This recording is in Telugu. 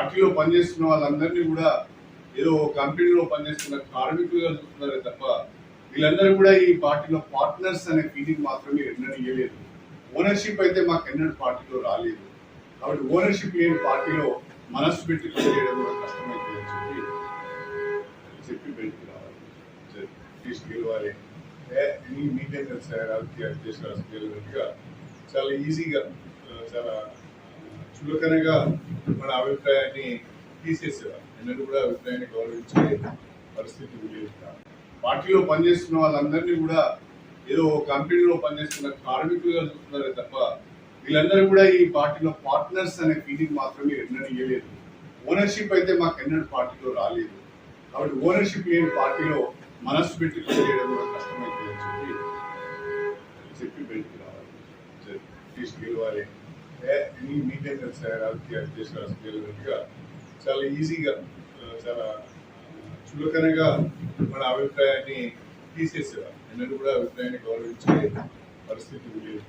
పార్టీలో పనిచేస్తున్న వాళ్ళందరినీ కూడా ఏదో కంపెనీలో పనిచేస్తున్న కార్మికులుగా చూస్తున్నారే తప్ప వీళ్ళందరూ కూడా ఈ పార్టీలో పార్ట్నర్స్ అనే ఫీలింగ్ మాత్రమే ఎన్నడూ ఇవ్వలేదు ఓనర్షిప్ అయితే మాకు ఎన్నడూ పార్టీలో రాలేదు. కాబట్టి ఓనర్షిప్ లేని పార్టీలో మనస్సు పెట్టి పనిచేయడం కూడా కష్టమైంది అని చెప్పి చెప్పి బయటకు రావాలి. తీసుకెళ్ళాలి ఎనీ మీడియం చాలా ఈజీగా చాలా చులకనగా మన అభిప్రాయాన్ని తీసేసేవారు. నిన్నటి కూడా అభిప్రాయాన్ని గౌరవించే పరిస్థితి లేదు. పార్టీలో పనిచేస్తున్న వాళ్ళందరినీ కూడా ఏదో కంపెనీలో పనిచేస్తున్న కార్మికులుగా చూస్తున్నారే తప్ప వీళ్ళందరూ కూడా ఈ పార్టీలో పార్ట్నర్స్ అనే ఫీలింగ్ మాత్రమే ఎన్నడూ ఇవ్వలేదు ఓనర్షిప్ అయితే మాకు ఎన్నడూ పార్టీలో రాలేదు. కాబట్టి ఓనర్షిప్ లేని పార్టీలో మనస్సు పెట్టి చేయడం కూడా కష్టమైంది అని చెప్పి చెప్పి బయటికి రావాలి. తీసుకెళ్ళాలి ఎనీ చేయడానికి రాజకీయ దేశ చాలా ఈజీగా చాలా చులకనగా మన అభిప్రాయాన్ని తీసేసేవారు. నిన్న కూడా అభిప్రాయాన్ని గౌరవించే పరిస్థితి లేదు